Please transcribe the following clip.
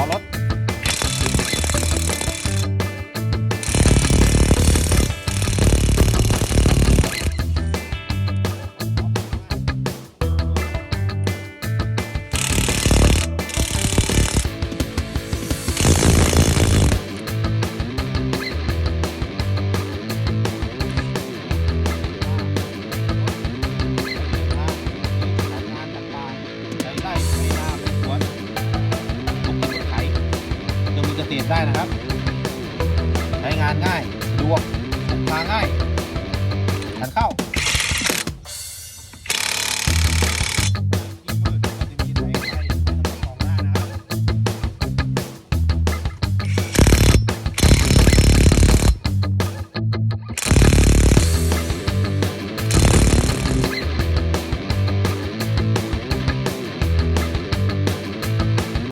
อรถ ได้นะครับ ใช้งานง่ายดวก